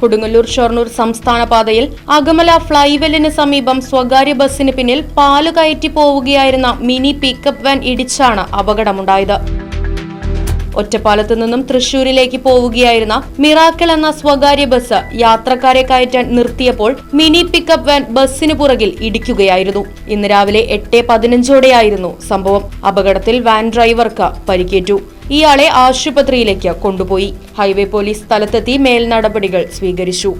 കൊടുങ്ങല്ലൂർ ഷൊർണൂർ സംസ്ഥാന പാതയിൽ അകമല ഫ്ലൈവെല്ലിന് സമീപം സ്വകാര്യ ബസ്സിന് പിന്നിൽ പാൽ കയറ്റി പോവുകയായിരുന്ന മിനി പിക്കപ്പ് വാൻ ഇടിച്ചാണ് അപകടമുണ്ടായത്. ഒറ്റപ്പാലത്ത് നിന്നും തൃശൂരിലേക്ക് പോവുകയായിരുന്ന മിറാക്കിൾ എന്ന സ്വകാര്യ ബസ് യാത്രക്കാരെ കയറ്റാൻ നിർത്തിയപ്പോൾ മിനി പിക്കപ്പ് വാൻ ബസ്സിന് പുറകിൽ ഇടിക്കുകയായിരുന്നു. ഇന്ന് രാവിലെ എട്ട് പതിനഞ്ചോടെയായിരുന്നു സംഭവം. അപകടത്തിൽ വാൻ ഡ്രൈവർക്ക് പരിക്കേറ്റു. ഇയാളെ ആശുപത്രിയിലേക്ക് കൊണ്ടുപോയി. ഹൈവേ പോലീസ് സ്ഥലത്തെത്തി മേൽ നടപടികൾ സ്വീകരിച്ചു.